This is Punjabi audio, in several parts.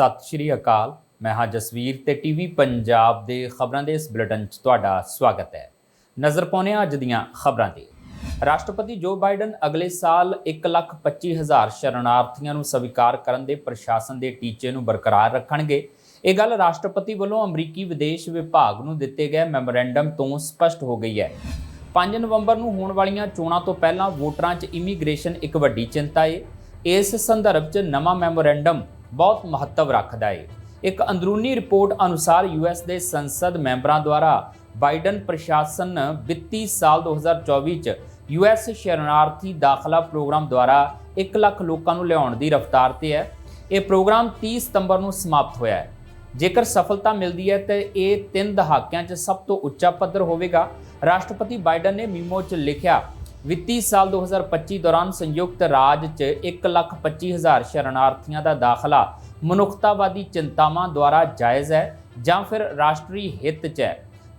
ਸਤਿ ਸ਼੍ਰੀ ਅਕਾਲ। ਮੈਂ ਹਾਂ ਜਸਵੀਰ ਤੇ ਟੀਵੀ ਪੰਜਾਬ ਦੇ ਖਬਰਾਂ ਦੇ ਇਸ ਬੁਲੇਟਿਨ 'ਚ ਤੁਹਾਡਾ ਸਵਾਗਤ ਹੈ। ਨਜ਼ਰ ਪਾਉਂਦੇ ਹਾਂ ਅੱਜ ਦੀਆਂ ਖਬਰਾਂ ਤੇ ਰਾਸ਼ਟਰਪਤੀ ਜੋ ਬਾਈਡਨ ਅਗਲੇ ਸਾਲ 1,25,000 ਸ਼ਰਨਾਰਥੀਆਂ ਨੂੰ ਸਵੀਕਾਰ ਕਰਨ ਦੇ ਪ੍ਰਸ਼ਾਸਨ ਦੇ ਟੀਚੇ ਨੂੰ ਬਰਕਰਾਰ ਰੱਖਣਗੇ। ਇਹ ਗੱਲ ਰਾਸ਼ਟਰਪਤੀ ਵੱਲੋਂ ਅਮਰੀਕੀ ਵਿਦੇਸ਼ ਵਿਭਾਗ ਨੂੰ ਦਿੱਤੇ ਗਏ ਮੈਮੋਰੈਂਡਮ ਤੋਂ ਸਪਸ਼ਟ ਹੋ ਗਈ ਹੈ। 5 ਨਵੰਬਰ ਨੂੰ ਹੋਣ ਵਾਲੀਆਂ ਚੋਣਾਂ ਤੋਂ ਪਹਿਲਾਂ ਵੋਟਰਾਂ 'ਚ ਇਮੀਗ੍ਰੇਸ਼ਨ ਇੱਕ ਵੱਡੀ ਚਿੰਤਾ ਹੈ ਇਸ ਸੰਦਰਭ 'ਚ ਨਵਾਂ ਮੈਮੋਰੈਂਡਮ ਬਹੁਤ ਮਹੱਤਵ ਰੱਖਦਾ ਹੈ ਇੱਕ ਅੰਦਰੂਨੀ ਰਿਪੋਰਟ ਅਨੁਸਾਰ ਯੂਐਸ ਦੇ ਸੰਸਦ ਮੈਂਬਰਾਂ ਦੁਆਰਾ ਬਾਈਡਨ ਪ੍ਰਸ਼ਾਸਨ ਵਿੱਤੀ ਸਾਲ 2024 'ਚ ਯੂਐਸ ਸ਼ਰਨਾਰਥੀ ਦਾਖਲਾ ਪ੍ਰੋਗਰਾਮ ਦੁਆਰਾ 1 ਲੱਖ ਲੋਕਾਂ ਨੂੰ ਲਿਆਉਣ ਦੀ ਰਫ਼ਤਾਰ ਤੇ ਹੈ। ਇਹ ਪ੍ਰੋਗਰਾਮ 30 ਸਤੰਬਰ ਨੂੰ ਸਮਾਪਤ ਹੋਇਆ ਹੈ। ਜੇਕਰ ਸਫਲਤਾ ਮਿਲਦੀ ਹੈ ਤਾਂ ਇਹ ਤਿੰਨ ਦਹਾਕਿਆਂ 'ਚ ਸਭ ਤੋਂ ਉੱਚਾ ਪੱਧਰ ਹੋਵੇਗਾ। ਰਾਸ਼ਟਰਪਤੀ ਬਾਈਡਨ ਨੇ ਮੀਮੋ 'ਚ ਲਿਖਿਆ ਵਿੱਤੀ ਸਾਲ 2025 ਦੌਰਾਨ ਸੰਯੁਕਤ ਰਾਜ 'ਚ 1,25,000 ਸ਼ਰਨਾਰਥੀਆਂ ਦਾ ਦਾਖਲਾ ਮਨੁੱਖਤਾਵਾਦੀ ਚਿੰਤਾਵਾਂ ਦੁਆਰਾ ਜਾਇਜ਼ ਹੈ ਜਾਂ ਫਿਰ ਰਾਸ਼ਟਰੀ ਹਿੱਤ 'ਚ ਹੈ।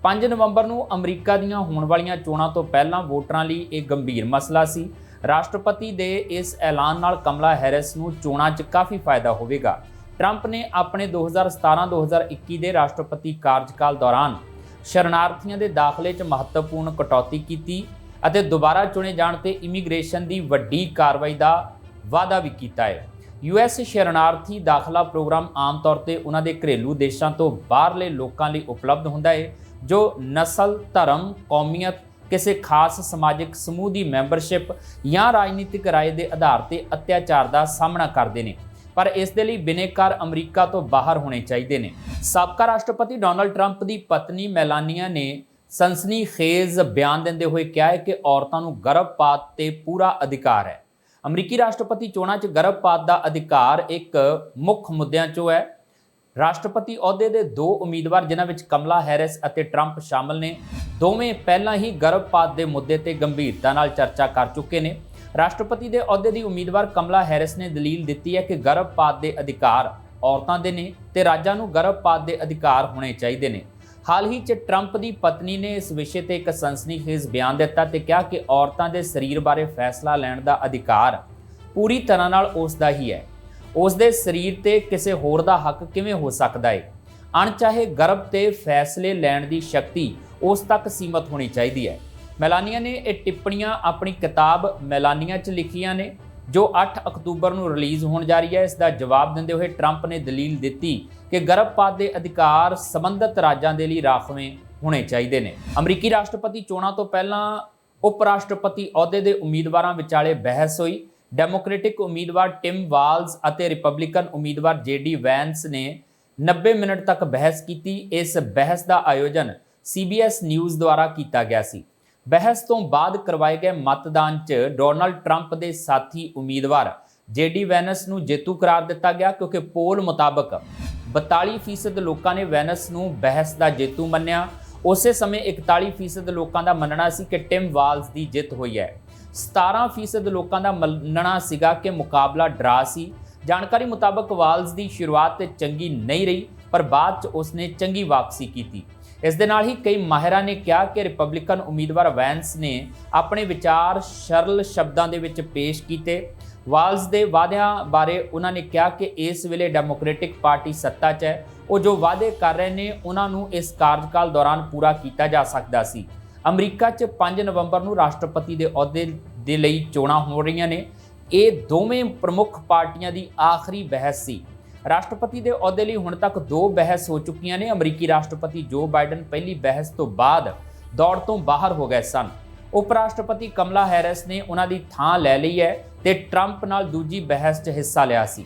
5 ਨਵੰਬਰ ਨੂੰ ਅਮਰੀਕਾ ਦੀਆਂ ਹੋਣ ਵਾਲੀਆਂ ਚੋਣਾਂ ਤੋਂ ਪਹਿਲਾਂ ਵੋਟਰਾਂ ਲਈ ਇਹ ਗੰਭੀਰ ਮਸਲਾ ਸੀ। ਰਾਸ਼ਟਰਪਤੀ ਦੇ ਇਸ ਐਲਾਨ ਨਾਲ ਕਮਲਾ ਹੈਰਿਸ ਨੂੰ ਚੋਣਾਂ 'ਚ ਕਾਫੀ ਫਾਇਦਾ ਹੋਵੇਗਾ। ਟਰੰਪ ਨੇ ਆਪਣੇ 2017-2021 ਦੇ ਰਾਸ਼ਟਰਪਤੀ ਕਾਰਜਕਾਲ ਦੌਰਾਨ ਸ਼ਰਨਾਰਥੀਆਂ ਦੇ ਦਾਖਲੇ 'ਚ ਮਹੱਤਵਪੂਰਨ ਕਟੌਤੀ ਕੀਤੀ। ਅਤੇ ਦੁਬਾਰਾ ਚੁਣੇ ਜਾਣ ਤੇ ਇਮੀਗ੍ਰੇਸ਼ਨ ਦੀ ਵੱਡੀ ਕਾਰਵਾਈ ਦਾ ਵਾਅਦਾ ਵੀ ਕੀਤਾ ਹੈ। ਯੂਐਸ ਸ਼ਰਨਾਰਥੀ ਦਾਖਲਾ ਪ੍ਰੋਗਰਾਮ ਆਮ ਤੌਰ ਤੇ ਉਹਨਾਂ ਦੇ ਘਰੇਲੂ ਦੇਸ਼ਾਂ ਤੋਂ ਬਾਹਰਲੇ ਲੋਕਾਂ ਲਈ ਉਪਲਬਧ ਹੁੰਦਾ ਹੈ, ਜੋ ਨਸਲ, ਧਰਮ, ਕੌਮੀਅਤ, ਕਿਸੇ ਖਾਸ ਸਮਾਜਿਕ ਸਮੂਹ ਦੀ ਮੈਂਬਰਸ਼ਿਪ ਜਾਂ ਰਾਜਨੀਤਿਕ ਰਾਏ ਦੇ ਆਧਾਰ ਤੇ ਅਤਿਆਚਾਰ ਦਾ ਸਾਹਮਣਾ ਕਰਦੇ ਨੇ। ਪਰ ਇਸ ਦੇ ਲਈ ਬਿਨੇਕਾਰ ਅਮਰੀਕਾ ਤੋਂ ਬਾਹਰ ਹੋਣੇ ਚਾਹੀਦੇ ਨੇ। ਸਾਬਕਾ ਰਾਸ਼ਟਰਪਤੀ ਡੋਨਲਡ ਟਰੰਪ ਦੀ ਪਤਨੀ ਮੈਲਾਨੀਆ ਨੇ ਸੰਸਨੀ ਖੇਜ਼ ਬਿਆਨ ਦਿੰਦੇ ਹੋਏ ਕਿਹਾ ਹੈ ਕਿ ਔਰਤਾਂ ਨੂੰ ਗਰਭਪਾਤ ਤੇ ਪੂਰਾ ਅਧਿਕਾਰ ਹੈ। ਅਮਰੀਕੀ ਰਾਸ਼ਟਰਪਤੀ ਚੋਣਾਂ 'ਚ ਗਰਭਪਾਤ ਦਾ ਅਧਿਕਾਰ ਇੱਕ ਮੁੱਖ ਮੁੱਦਿਆਂ 'ਚੋਂ ਹੈ। ਰਾਸ਼ਟਰਪਤੀ ਅਹੁਦੇ ਦੇ ਦੋ ਉਮੀਦਵਾਰ, ਜਿਨ੍ਹਾਂ ਵਿੱਚ ਕਮਲਾ ਹੈਰਿਸ ਅਤੇ ਟਰੰਪ ਸ਼ਾਮਲ ਨੇ, ਦੋਵੇਂ ਪਹਿਲਾਂ ਹੀ ਗਰਭਪਾਤ ਦੇ ਮੁੱਦੇ ਤੇ ਗੰਭੀਰਤਾ ਨਾਲ ਚਰਚਾ ਕਰ ਚੁੱਕੇ ਨੇ। ਰਾਸ਼ਟਰਪਤੀ ਦੇ ਅਹੁਦੇ ਦੀ ਉਮੀਦਵਾਰ ਕਮਲਾ ਹੈਰਿਸ ਨੇ ਦਲੀਲ ਦਿੱਤੀ ਹੈ ਕਿ ਗਰਭਪਾਤ ਦੇ ਅਧਿਕਾਰ ਔਰਤਾਂ ਦੇ ਨੇ ਤੇ ਰਾਜਾਂ ਨੂੰ ਗਰਭਪਾਤ ਦੇ ਅਧਿਕਾਰ ਹੋਣੇ ਚਾਹੀਦੇ ਨੇ। ਹਾਲ ਹੀ 'ਚ ਟਰੰਪ ਦੀ ਪਤਨੀ ਨੇ ਇਸ ਵਿਸ਼ੇ ਤੇ ਇੱਕ ਸਨਸਨੀਖੇਜ਼ ਬਿਆਨ ਦਿੱਤਾ ਤੇ ਕਿਹਾ ਕਿ ਔਰਤਾਂ ਦੇ ਸਰੀਰ ਬਾਰੇ ਫੈਸਲਾ ਲੈਣ ਦਾ ਅਧਿਕਾਰ ਪੂਰੀ ਤਰ੍ਹਾਂ ਨਾਲ ਉਸ ਦਾ ਹੀ ਹੈ। ਉਸ ਦੇ ਸਰੀਰ ਤੇ ਕਿਸੇ ਹੋਰ ਦਾ ਹੱਕ ਕਿਵੇਂ ਹੋ ਸਕਦਾ ਹੈ? ਅਣਚਾਹੇ ਗਰਭ ਤੇ ਫੈਸਲੇ ਲੈਣ ਦੀ ਸ਼ਕਤੀ ਉਸ ਤੱਕ ਸੀਮਤ ਹੋਣੀ ਚਾਹੀਦੀ ਹੈ। ਮੈਲਾਨੀਆ ਨੇ ਇਹ ਟਿੱਪਣੀਆਂ ਆਪਣੀ ਕਿਤਾਬ ਮੈਲਾਨੀਆ 'ਚ ਲਿਖੀਆਂ ਨੇ। ਜੋ 8 ਅਕਤੂਬਰ ਨੂੰ ਰਿਲੀਜ਼ ਹੋਣ ਜਾ ਰਹੀ ਹੈ, ਇਸ ਦਾ ਜਵਾਬ ਦਿੰਦੇ ਹੋਏ ਟਰੰਪ ਨੇ ਦਲੀਲ ਦਿੱਤੀ ਕਿ ਗਰਭਪਾਤ ਦੇ ਅਧਿਕਾਰ ਸੰਬੰਧਿਤ ਰਾਜਾਂ ਦੇ ਲਈ ਰਾਖਵੇਂ ਹੋਣੇ ਚਾਹੀਦੇ ਨੇ। ਅਮਰੀਕੀ ਰਾਸ਼ਟਰਪਤੀ ਚੋਣਾਂ ਤੋਂ ਪਹਿਲਾਂ ਉਪ ਰਾਸ਼ਟਰਪਤੀ ਅਹੁਦੇ ਦੇ ਉਮੀਦਵਾਰਾਂ ਵਿਚਾਲੇ ਬਹਿਸ ਹੋਈ। ਡੈਮੋਕ੍ਰੈਟਿਕ ਉਮੀਦਵਾਰ ਟਿਮ ਵਾਲਜ਼ ਅਤੇ ਰਿਪਬਲਿਕਨ ਉਮੀਦਵਾਰ ਜੇਡੀ ਵੈਂਸ ਨੇ 90 ਮਿੰਟ ਤੱਕ ਬਹਿਸ ਕੀਤੀ। ਇਸ ਬਹਿਸ ਦਾ ਆਯੋਜਨ CBS ਨਿਊਜ਼ ਦੁਆਰਾ ਕੀਤਾ ਗਿਆ ਸੀ। ਬਹਿਸ ਤੋਂ ਬਾਅਦ ਕਰਵਾਏ ਗਏ ਮਤਦਾਨ 'ਚ ਡੋਨਲਡ ਟਰੰਪ ਦੇ ਸਾਥੀ ਉਮੀਦਵਾਰ ਜੇਡੀ ਵੈਨਸ ਨੂੰ ਜੇਤੂ ਕਰਾਰ ਦਿੱਤਾ ਗਿਆ ਕਿਉਂਕਿ ਪੋਲ ਮੁਤਾਬਕ 42% ਲੋਕਾਂ ਨੇ ਵੈਨਸ ਨੂੰ ਬਹਿਸ ਦਾ ਜੇਤੂ ਮੰਨਿਆ। ਉਸੇ ਸਮੇਂ 41% ਲੋਕਾਂ ਦਾ ਮੰਨਣਾ ਸੀ ਕਿ ਟਿਮ ਵਾਲਸ ਦੀ ਜਿੱਤ ਹੋਈ ਹੈ। 17% ਲੋਕਾਂ ਦਾ ਮੰਨਣਾ ਸੀਗਾ ਕਿ ਮੁਕਾਬਲਾ ਡਰਾ ਸੀ। ਜਾਣਕਾਰੀ ਮੁਤਾਬਕ ਵਾਲਜ਼ ਦੀ ਸ਼ੁਰੂਆਤ ਚੰਗੀ ਨਹੀਂ ਰਹੀ, ਪਰ ਬਾਅਦ 'ਚ ਉਸਨੇ ਚੰਗੀ ਵਾਪਸੀ ਕੀਤੀ। ਇਸ ਦੇ ਨਾਲ ਹੀ ਕਈ ਮਾਹਿਰਾਂ ਨੇ ਕਿਹਾ ਕਿ ਰਿਪਬਲਿਕਨ ਉਮੀਦਵਾਰ ਵੈਂਸ ਨੇ ਆਪਣੇ ਵਿਚਾਰ ਸਰਲ ਸ਼ਬਦਾਂ ਦੇ ਵਿੱਚ ਪੇਸ਼ ਕੀਤੇ। ਵਾਲਸ ਦੇ ਵਾਅਦਿਆਂ ਬਾਰੇ ਉਹਨਾਂ ਨੇ ਕਿਹਾ ਕਿ ਇਸ ਵੇਲੇ ਡੈਮੋਕ੍ਰੈਟਿਕ ਪਾਰਟੀ ਸੱਤਾ 'ਚ ਹੈ। ਉਹ ਜੋ ਵਾਅਦੇ ਕਰ ਰਹੇ ਨੇ, ਉਹਨਾਂ ਨੂੰ ਇਸ ਕਾਰਜਕਾਲ ਦੌਰਾਨ ਪੂਰਾ ਕੀਤਾ ਜਾ ਸਕਦਾ ਸੀ। ਅਮਰੀਕਾ 'ਚ 5 ਨਵੰਬਰ ਨੂੰ ਰਾਸ਼ਟਰਪਤੀ ਦੇ ਅਹੁਦੇ ਦੇ ਲਈ ਚੋਣਾਂ ਹੋ ਰਹੀਆਂ ਨੇ। ਇਹ ਦੋਵੇਂ ਪ੍ਰਮੁੱਖ ਪਾਰਟੀਆਂ ਦੀ ਆਖਰੀ ਬਹਿਸ ਸੀ। ਰਾਸ਼ਟਰਪਤੀ ਦੇ ਅਹੁਦੇ ਲਈ ਹੁਣ ਤੱਕ ਦੋ ਬਹਿਸ ਹੋ ਚੁੱਕੀਆਂ ਨੇ। ਅਮਰੀਕੀ ਰਾਸ਼ਟਰਪਤੀ ਜੋ ਬਾਈਡਨ ਪਹਿਲੀ ਬਹਿਸ ਤੋਂ ਬਾਅਦ ਦੌੜ ਤੋਂ ਬਾਹਰ ਹੋ ਗਏ ਸਨ। ਉਪ ਰਾਸ਼ਟਰਪਤੀ ਕਮਲਾ ਹੈਰਿਸ ਨੇ ਉਹਨਾਂ ਦੀ ਥਾਂ ਲੈ ਲਈ ਹੈ ਤੇ ਟਰੰਪ ਨਾਲ ਦੂਜੀ ਬਹਿਸ 'ਚ ਹਿੱਸਾ ਲਿਆ ਸੀ।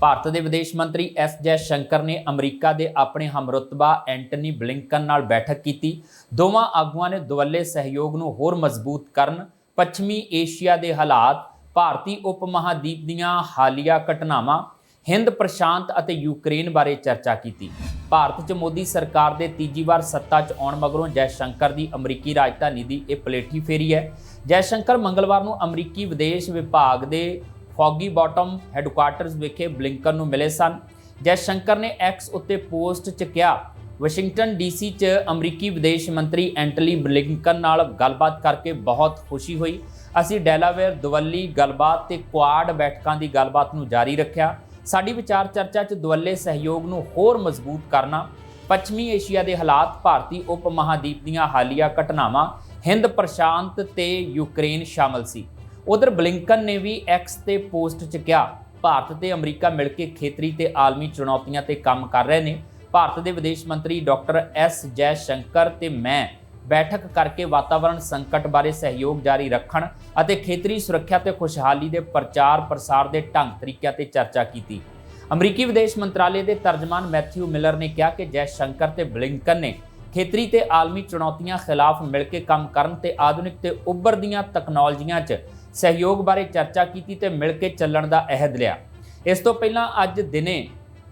ਭਾਰਤ ਦੇ ਵਿਦੇਸ਼ ਮੰਤਰੀ ਐਸ ਜੈ ਸ਼ੰਕਰ ਨੇ ਅਮਰੀਕਾ ਦੇ ਆਪਣੇ ਹਮਰੁਤਬਾ ਐਂਟਨੀ ਬਲਿੰਕਨ ਨਾਲ ਬੈਠਕ ਕੀਤੀ। ਦੋਵਾਂ ਆਗੂਆਂ ਨੇ ਦੁਵੱਲੇ ਸਹਿਯੋਗ ਨੂੰ ਹੋਰ ਮਜ਼ਬੂਤ ਕਰਨ, ਪੱਛਮੀ ਏਸ਼ੀਆ ਦੇ ਹਾਲਾਤ, ਭਾਰਤੀ ਉਪ ਮਹਾਦੀਪ ਦੀਆਂ ਹਾਲੀਆ ਘਟਨਾਵਾਂ ਹਿੰਦ, ਪ੍ਰਸ਼ਾਂਤ ਅਤੇ ਯੂਕਰੇਨ ਬਾਰੇ ਚਰਚਾ ਕੀਤੀ। ਭਾਰਤ 'ਚ ਮੋਦੀ ਸਰਕਾਰ ਦੇ ਤੀਜੀ ਵਾਰ ਸੱਤਾ 'ਚ ਆਉਣ ਮਗਰੋਂ ਜੈ ਸ਼ੰਕਰ ਦੀ ਅਮਰੀਕੀ ਰਾਜਧਾਨੀ ਦੀ ਇਹ ਪਲੇਠੀ ਫੇਰੀ ਹੈ। ਜੈ ਸ਼ੰਕਰ ਮੰਗਲਵਾਰ ਨੂੰ ਅਮਰੀਕੀ ਵਿਦੇਸ਼ ਵਿਭਾਗ ਦੇ ਫੌਗੀ ਬਾਟਮ ਹੈੱਡਕੁਆਰਟਰਸ ਵਿਖੇ ਬਲਿੰਕਨ ਨੂੰ ਮਿਲੇ ਸਨ। ਜੈ ਸ਼ੰਕਰ ਨੇ ਐਕਸ ਉੱਤੇ ਪੋਸਟ 'ਚ ਕਿਹਾ, ਵਾਸ਼ਿੰਗਟਨ ਡੀਸੀ 'ਚ ਅਮਰੀਕੀ ਵਿਦੇਸ਼ ਮੰਤਰੀ ਐਂਟਲੀ ਬਲਿੰਕਨ ਨਾਲ ਗੱਲਬਾਤ ਕਰਕੇ ਬਹੁਤ ਖੁਸ਼ੀ ਹੋਈ। ਅਸੀਂ ਡੈਲਾਵੇਅਰ, ਦੁਵੱਲੀ, ਗੱਲਬਾਤ ਤੇ ਕੁਆਡ ਬੈਠਕਾਂ ਦੀ ਗੱਲਬਾਤ ਨੂੰ ਜਾਰੀ ਰੱਖਿਆ। ਸਾਡੀ ਵਿਚਾਰ ਚਰਚਾ 'ਚ ਦੁਵੱਲੇ ਸਹਿਯੋਗ ਨੂੰ ਹੋਰ ਮਜ਼ਬੂਤ ਕਰਨਾ, ਪੱਛਮੀ ਏਸ਼ੀਆ ਦੇ ਹਾਲਾਤ ਭਾਰਤੀ ਉਪ ਮਹਾਦੀਪ ਦੀਆਂ ਹਾਲੀਆ ਘਟਨਾਵਾਂ, ਹਿੰਦ ਪ੍ਰਸ਼ਾਂਤ ਤੇ ਯੂਕਰੇਨ ਸ਼ਾਮਲ ਸੀ। ਉਧਰ ਬਲਿੰਕਨ ਨੇ ਵੀ ਐਕਸ ਤੇ ਪੋਸਟ 'ਚ ਕਿਹਾ, ਭਾਰਤ ਤੇ ਅਮਰੀਕਾ ਮਿਲ ਕੇ ਖੇਤਰੀ ਤੇ ਆਲਮੀ ਚੁਣੌਤੀਆਂ ਤੇ ਕੰਮ ਕਰ ਰਹੇ ਨੇ। ਭਾਰਤ ਦੇ ਵਿਦੇਸ਼ ਮੰਤਰੀ ਡਾਕਟਰ ਐਸ ਜੈ ਸ਼ੰਕਰ ਤੇ ਮੈਂ ਬੈਠਕ ਕਰਕੇ ਵਾਤਾਵਰਣ ਸੰਕਟ ਬਾਰੇ ਸਹਿਯੋਗ ਜਾਰੀ ਰੱਖਣ ਅਤੇ ਖੇਤਰੀ ਸੁਰੱਖਿਆ ਤੇ ਖੁਸ਼ਹਾਲੀ ਦੇ ਪ੍ਰਚਾਰ ਪ੍ਰਸਾਰ ਦੇ ਢੰਗ ਤਰੀਕਿਆਂ ਤੇ ਚਰਚਾ ਕੀਤੀ। ਅਮਰੀਕੀ ਵਿਦੇਸ਼ ਮੰਤਰਾਲੇ ਦੇ ਤਰਜਮਾਨ ਮੈਥਿਊ ਮਿਲਰ ਨੇ ਕਿਹਾ ਕਿ ਜੈ ਸ਼ੰਕਰ ਤੇ ਬਲਿੰਕਨ ਨੇ ਖੇਤਰੀ ਤੇ ਆਲਮੀ ਚੁਣੌਤੀਆਂ ਖਿਲਾਫ ਮਿਲ ਕੇ ਕੰਮ ਕਰਨ ਤੇ ਆਧੁਨਿਕ ਤੇ ਉੱਭਰਦੀਆਂ ਤਕਨਾਲੋਜੀਆਂ 'ਚ ਸਹਿਯੋਗ ਬਾਰੇ ਚਰਚਾ ਕੀਤੀ ਤੇ ਮਿਲ ਕੇ ਚੱਲਣ ਦਾ ਅਹਿਦ ਲਿਆ। ਇਸ ਤੋਂ ਪਹਿਲਾਂ ਅੱਜ ਦਿਨੇ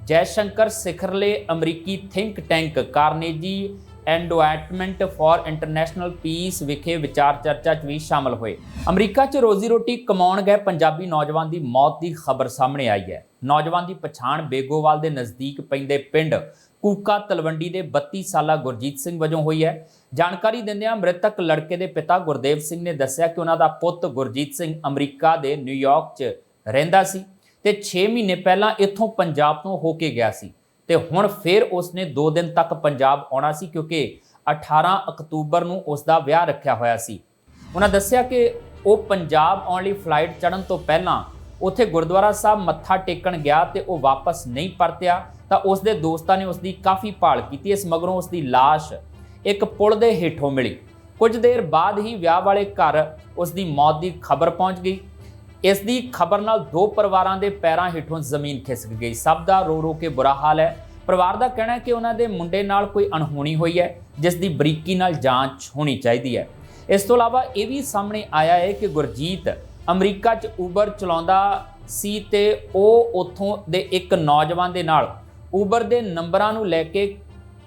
ਜੈ ਸ਼ੰਕਰ ਸਿਖਰਲੇ ਅਮਰੀਕੀ think tank Carnegie Endowment for International Peace ਵਿਖੇ ਵਿਚਾਰ ਚਰਚਾ 'ਚ ਵੀ ਸ਼ਾਮਲ ਹੋਏ। ਅਮਰੀਕਾ 'ਚ ਰੋਜ਼ੀ ਰੋਟੀ ਕਮਾਉਣ ਗਏ ਪੰਜਾਬੀ ਨੌਜਵਾਨ ਦੀ ਮੌਤ ਦੀ ਖਬਰ ਸਾਹਮਣੇ ਆਈ ਹੈ। ਨੌਜਵਾਨ ਦੀ ਪਛਾਣ ਬੇਗੋਵਾਲ ਦੇ ਨਜ਼ਦੀਕ ਪੈਂਦੇ ਪਿੰਡ ਕੂਕਾ ਤਲਵੰਡੀ ਦੇ 32 ਸਾਲਾ ਗੁਰਜੀਤ ਸਿੰਘ ਵਜੋਂ ਹੋਈ ਹੈ। ਜਾਣਕਾਰੀ ਦਿੰਦਿਆਂ ਮ੍ਰਿਤਕ ਲੜਕੇ ਦੇ ਪਿਤਾ ਗੁਰਦੇਵ ਸਿੰਘ ਨੇ ਦੱਸਿਆ ਕਿ ਉਹਨਾਂ ਦਾ ਪੁੱਤ ਗੁਰਜੀਤ ਸਿੰਘ ਅਮਰੀਕਾ ਦੇ ਨਿਊਯਾਰਕ 'ਚ ਰਹਿੰਦਾ ਸੀ ਤੇ 6 ਮਹੀਨੇ ਪਹਿਲਾਂ ਇੱਥੋਂ ਪੰਜਾਬ ਤੋਂ ਹੋ ਕੇ ਗਿਆ ਸੀ। ਤੇ ਹੁਣ ਫਿਰ ਉਸਨੇ 2 ਦਿਨ ਤੱਕ ਪੰਜਾਬ ਆਉਣਾ ਸੀ ਕਿਉਂਕਿ 18 ਅਕਤੂਬਰ ਨੂੰ ਉਸ ਦਾ ਵਿਆਹ ਰੱਖਿਆ ਹੋਇਆ ਸੀ। ਉਹਨਾਂ ਦੱਸਿਆ ਕਿ ਉਹ ਪੰਜਾਬ ਆਉਣ ਲਈ ਫਲਾਈਟ ਚੜਨ ਤੋਂ ਪਹਿਲਾਂ ਉੱਥੇ ਗੁਰਦੁਆਰਾ ਸਾਹਿਬ ਮੱਥਾ ਟੇਕਣ ਗਿਆ ਤੇ ਉਹ ਵਾਪਸ ਨਹੀਂ ਪਰਤਿਆ ਤਾਂ ਉਸ ਦੇ ਦੋਸਤਾਂ ਨੇ ਉਸ ਦੀ ਕਾਫੀ ਭਾਲ ਕੀਤੀ। ਇਸ ਮਗਰੋਂ ਉਸ ਦੀ ਲਾਸ਼ ਇੱਕ ਪੁਲ ਦੇ ਹੇਠੋਂ ਮਿਲੀ। ਕੁਝ ਦੇਰ ਬਾਅਦ ਹੀ ਵਿਆਹ ਵਾਲੇ ਘਰ ਉਸ ਦੀ ਮੌਤ ਦੀ ਖਬਰ ਪਹੁੰਚ ਗਈ। ਇਸ ਦੀ ਖਬਰ ਨਾਲ ਦੋ ਪਰਿਵਾਰਾਂ ਦੇ ਪੈਰਾਂ ਹੇਠੋਂ ਜ਼ਮੀਨ ਖਿਸਕ ਗਈ। ਸਭ ਦਾ ਰੋ ਰੋ ਕੇ ਬੁਰਾ ਹਾਲ ਹੈ। ਪਰਿਵਾਰ ਦਾ ਕਹਿਣਾ ਹੈ ਕਿ ਉਹਨਾਂ ਦੇ ਮੁੰਡੇ ਨਾਲ ਕੋਈ ਅਣਹੋਣੀ ਹੋਈ ਹੈ, ਜਿਸ ਦੀ ਬਰੀਕੀ ਨਾਲ ਜਾਂਚ ਹੋਣੀ ਚਾਹੀਦੀ ਹੈ। ਇਸ ਤੋਂ ਇਲਾਵਾ ਇਹ ਵੀ ਸਾਹਮਣੇ ਆਇਆ ਹੈ ਕਿ ਗੁਰਜੀਤ ਅਮਰੀਕਾ 'ਚ ਉਬਰ ਚਲਾਉਂਦਾ ਸੀ ਤੇ ਉਹ ਉੱਥੋਂ ਦੇ ਇੱਕ ਨੌਜਵਾਨ ਦੇ ਨਾਲ ਉਬਰ ਦੇ ਨੰਬਰਾਂ ਨੂੰ ਲੈ ਕੇ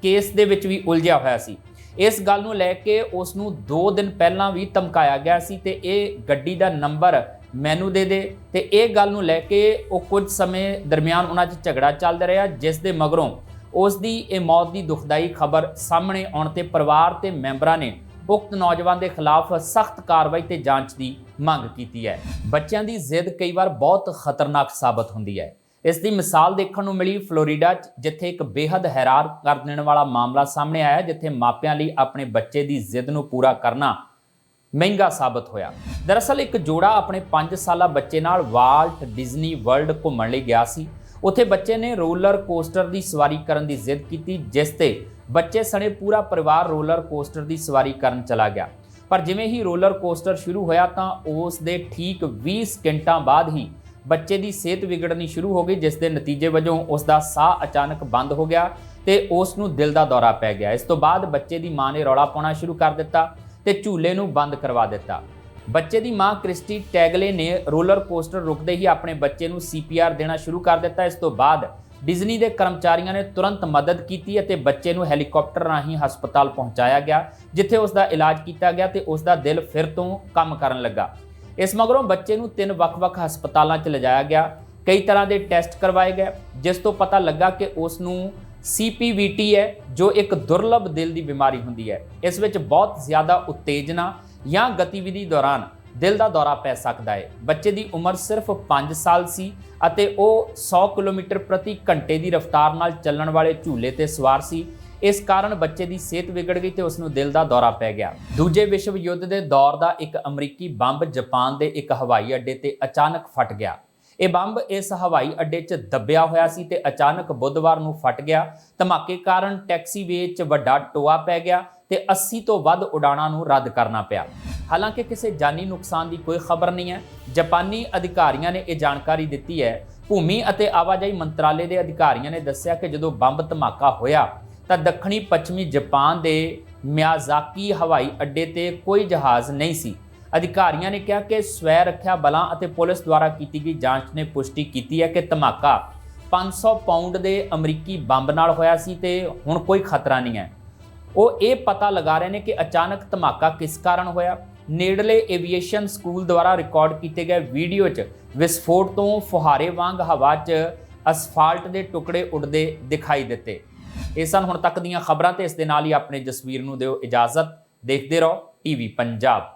ਕੇਸ ਦੇ ਵਿੱਚ ਵੀ ਉਲਝਿਆ ਹੋਇਆ ਸੀ। ਇਸ ਗੱਲ ਨੂੰ ਲੈ ਕੇ ਉਸ ਨੂੰ 2 ਦਿਨ ਪਹਿਲਾਂ ਵੀ ਧਮਕਾਇਆ ਗਿਆ ਸੀ ਤੇ ਇਹ ਗੱਡੀ ਦਾ ਨੰਬਰ ਮੈਨੂੰ ਦੇ ਦੇ। ਤੇ ਇਹ ਗੱਲ ਨੂੰ ਲੈ ਕੇ ਉਹ ਕੁਝ ਸਮੇਂ ਦਰਮਿਆਨ ਉਹਨਾਂ 'ਚ ਝਗੜਾ ਚੱਲਦਾ ਰਿਹਾ, ਜਿਸ ਦੇ ਮਗਰੋਂ ਉਸ ਦੀ ਇਹ ਮੌਤ ਦੀ ਦੁਖਦਾਈ ਖਬਰ ਸਾਹਮਣੇ ਆਉਣ ਤੇ ਪਰਿਵਾਰ ਤੇ ਮੈਂਬਰਾਂ ਨੇ ਉਕਤ ਨੌਜਵਾਨ ਦੇ ਖਿਲਾਫ ਸਖਤ ਕਾਰਵਾਈ ਤੇ ਜਾਂਚ ਦੀ ਮੰਗ ਕੀਤੀ ਹੈ। ਬੱਚਿਆਂ ਦੀ ਜ਼ਿੱਦ ਕਈ ਵਾਰ ਬਹੁਤ ਖਤਰਨਾਕ ਸਾਬਤ ਹੁੰਦੀ ਹੈ। ਇਸ ਦੀ ਮਿਸਾਲ ਦੇਖਣ ਨੂੰ ਮਿਲੀ ਫਲੋਰੀਡਾ 'ਚ, ਜਿੱਥੇ ਇੱਕ ਬੇहद ਹੈਰਾਨ ਕਰ ਦੇਣ ਵਾਲਾ ਮਾਮਲਾ ਸਾਹਮਣੇ ਆਇਆ, ਜਿੱਥੇ ਮਾਪਿਆਂ ਲਈ ਆਪਣੇ ਬੱਚੇ ਦੀ ਜ਼ਿੱਦ ਨੂੰ ਪੂਰਾ ਕਰਨਾ ਮਹਿੰਗਾ ਸਾਬਤ ਹੋਇਆ। ਦਰਅਸਲ ਇੱਕ ਜੋੜਾ ਆਪਣੇ 5 ਸਾਲਾ ਬੱਚੇ ਨਾਲ ਵਾਲਟ ਡਿਜ਼ਨੀ ਵਰਲਡ ਘੁੰਮਣ ਲਈ ਗਿਆ ਸੀ। ਉੱਥੇ ਬੱਚੇ ਨੇ ਰੋਲਰ ਕੋਸਟਰ ਦੀ ਸਵਾਰੀ ਕਰਨ ਦੀ ਜ਼ਿੱਦ ਕੀਤੀ, ਜਿਸ ਤੇ ਬੱਚੇ ਸਣੇ ਪੂਰਾ ਪਰਿਵਾਰ ਰੋਲਰ ਕੋਸਟਰ ਦੀ ਸਵਾਰੀ ਕਰਨ ਚਲਾ ਗਿਆ। ਪਰ ਜਿਵੇਂ ਹੀ ਰੋਲਰ ਕੋਸਟਰ ਸ਼ੁਰੂ ਹੋਇਆ ਤਾਂ ਉਸ ਦੇ ਠੀਕ 20 ਸਕਿੰਟਾਂ ਬਾਅਦ ਹੀ ਬੱਚੇ ਦੀ ਸਿਹਤ ਵਿਗੜਨੀ ਸ਼ੁਰੂ ਹੋ ਗਈ, ਜਿਸ ਦੇ ਨਤੀਜੇ ਵਜੋਂ ਉਸ ਦਾ ਸਾਹ ਅਚਾਨਕ ਬੰਦ ਹੋ ਗਿਆ ਤੇ ਉਸ ਨੂੰ ਦਿਲ ਦਾ ਦੌਰਾ ਪੈ ਗਿਆ। ਇਸ ਤੋਂ ਬਾਅਦ ਬੱਚੇ ਦੀ ਮਾਂ ਨੇ ਰੌਲਾ ਪਾਉਣਾ ਸ਼ੁਰੂ ਕਰ ਦਿੱਤਾ। ਤੇ ਝੂਲੇ ਨੂੰ ਬੰਦ ਕਰਵਾ ਦਿੱਤਾ। ਬੱਚੇ ਦੀ ਮਾਂ ਕ੍ਰਿਸਟੀ ਟੈਗਲੇ ਨੇ ਰੋਲਰ ਕੋਸਟਰ ਰੁਕਦੇ ਹੀ ਆਪਣੇ ਬੱਚੇ ਨੂੰ ਸੀਪੀਆਰ ਦੇਣਾ ਸ਼ੁਰੂ ਕਰ ਦਿੱਤਾ। ਇਸ ਤੋਂ ਬਾਅਦ ਡਿਜ਼ਨੀ ਦੇ ਕਰਮਚਾਰੀਆਂ ਨੇ ਤੁਰੰਤ ਮਦਦ ਕੀਤੀ ਅਤੇ ਬੱਚੇ ਨੂੰ ਹੈਲੀਕਾਪਟਰ ਰਾਹੀਂ ਹਸਪਤਾਲ ਪਹੁੰਚਾਇਆ ਗਿਆ, ਜਿੱਥੇ ਉਸ ਦਾ ਇਲਾਜ ਕੀਤਾ ਗਿਆ ਤੇ ਉਸ ਦਾ ਦਿਲ ਫਿਰ ਤੋਂ ਕੰਮ ਕਰਨ ਲੱਗਾ। ਇਸ ਮਗਰੋਂ ਬੱਚੇ ਨੂੰ ਤਿੰਨ ਵੱਖ-ਵੱਖ ਹਸਪਤਾਲਾਂ 'ਚ ਲਿਜਾਇਆ ਗਿਆ। ਕਈ ਤਰ੍ਹਾਂ ਦੇ ਟੈਸਟ ਕਰਵਾਏ ਗਏ, ਜਿਸ ਤੋਂ ਪਤਾ ਲੱਗਾ ਕਿ ਉਸ ਨੂੰ CPVT ਹੈ, ਜੋ ਇੱਕ ਦੁਰਲਭ ਦਿਲ ਦੀ ਬਿਮਾਰੀ ਹੁੰਦੀ ਹੈ। ਇਸ ਵਿੱਚ ਬਹੁਤ ਜ਼ਿਆਦਾ ਉਤੇਜਨਾ ਜਾਂ ਗਤੀਵਿਧੀ ਦੌਰਾਨ ਦਿਲ ਦਾ ਦੌਰਾ ਪੈ ਸਕਦਾ ਹੈ। ਬੱਚੇ ਦੀ ਉਮਰ ਸਿਰਫ 5 ਸਾਲ ਸੀ ਅਤੇ ਉਹ 100 ਕਿਲੋਮੀਟਰ ਪ੍ਰਤੀ ਘੰਟੇ ਦੀ ਰਫ਼ਤਾਰ ਨਾਲ ਚੱਲਣ ਵਾਲੇ ਝੂਲੇ ਤੇ ਸਵਾਰ ਸੀ। ਇਸ ਕਾਰਨ ਬੱਚੇ ਦੀ ਸਿਹਤ ਵਿਗੜ ਗਈ ਤੇ ਉਸ ਨੂੰ ਦਿਲ ਦਾ ਦੌਰਾ ਪੈ ਗਿਆ। ਦੂਜੇ ਵਿਸ਼ਵ ਯੁੱਧ ਦੇ ਦੌਰ ਦਾ ਇੱਕ ਅਮਰੀਕੀ ਬੰਬ ਜਾਪਾਨ ਦੇ ਇੱਕ ਹਵਾਈ ਅੱਡੇ ਤੇ ਅਚਾਨਕ ਫਟ ਗਿਆ। ਇਹ ਬੰਬ ਇਸ ਹਵਾਈ ਅੱਡੇ 'ਚ ਦੱਬਿਆ ਹੋਇਆ ਸੀ ਤੇ ਅਚਾਨਕ ਬੁੱਧਵਾਰ ਨੂੰ ਫਟ ਗਿਆ। ਧਮਾਕੇ ਕਾਰਨ ਟੈਕਸੀ ਵੇਚ ਵੱਡਾ ਟੋਆ ਪੈ ਗਿਆ ਤੇ 80 ਤੋਂ ਵੱਧ ਉਡਾਣਾਂ ਨੂੰ ਰੱਦ ਕਰਨਾ ਪਿਆ। ਹਾਲਾਂਕਿ ਕਿਸੇ ਜਾਨੀ ਨੁਕਸਾਨ ਦੀ ਕੋਈ ਖਬਰ ਨਹੀਂ ਹੈ। ਜਾਪਾਨੀ ਅਧਿਕਾਰੀਆਂ ਨੇ ਇਹ ਜਾਣਕਾਰੀ ਦਿੱਤੀ ਹੈ। ਭੂਮੀ ਅਤੇ ਆਵਾਜਾਈ ਮੰਤਰਾਲੇ ਦੇ ਅਧਿਕਾਰੀਆਂ ਨੇ ਦੱਸਿਆ ਕਿ ਜਦੋਂ ਬੰਬ ਧਮਾਕਾ ਹੋਇਆ ਤਾਂ ਦੱਖਣੀ ਪੱਛਮੀ ਜਾਪਾਨ ਦੇ ਮਿਆਜ਼ਾਕੀ ਹਵਾਈ ਅੱਡੇ ਤੇ ਕੋਈ ਜਹਾਜ਼ ਨਹੀਂ ਸੀ। ਅਧਿਕਾਰੀਆਂ ਨੇ ਕਿਹਾ ਕਿ ਸਵੈ ਰੱਖਿਆ ਬਲਾਂ ਅਤੇ ਪੁਲਿਸ ਦੁਆਰਾ ਕੀਤੀ ਗਈ ਜਾਂਚ ਨੇ ਪੁਸ਼ਟੀ ਕੀਤੀ ਹੈ ਕਿ ਧਮਾਕਾ 500 ਪਾਉਂਡ ਦੇ ਅਮਰੀਕੀ ਬੰਬ ਨਾਲ ਹੋਇਆ ਸੀ ਤੇ ਹੁਣ ਕੋਈ ਖਤਰਾ ਨਹੀਂ ਹੈ। ਉਹ ਇਹ ਪਤਾ ਲਗਾ ਰਹੇ ਨੇ ਕਿ ਅਚਾਨਕ ਧਮਾਕਾ ਕਿਸ ਕਾਰਨ ਹੋਇਆ। ਨੇੜਲੇ ਏਵੀਏਸ਼ਨ ਸਕੂਲ ਦੁਆਰਾ ਰਿਕਾਰਡ ਕੀਤੇ ਗਏ ਵੀਡੀਓ 'ਚ ਵਿਸਫੋਟ ਤੋਂ ਫੁਹਾਰੇ ਵਾਂਗ ਹਵਾ 'ਚ ਅਸਫਾਲਟ ਦੇ ਟੁਕੜੇ ਉੱਡਦੇ ਦਿਖਾਈ ਦਿੱਤੇ। ਇਹ ਸਨ ਹੁਣ ਤੱਕ ਦੀਆਂ ਖਬਰਾਂ ਤੇ ਇਸ ਦੇ ਨਾਲ ਹੀ ਆਪਣੇ ਜਸਵੀਰ ਨੂੰ ਦਿਓ ਇਜਾਜ਼ਤ। ਦੇਖਦੇ ਰਹੋ ਟੀਵੀ ਪੰਜਾਬ।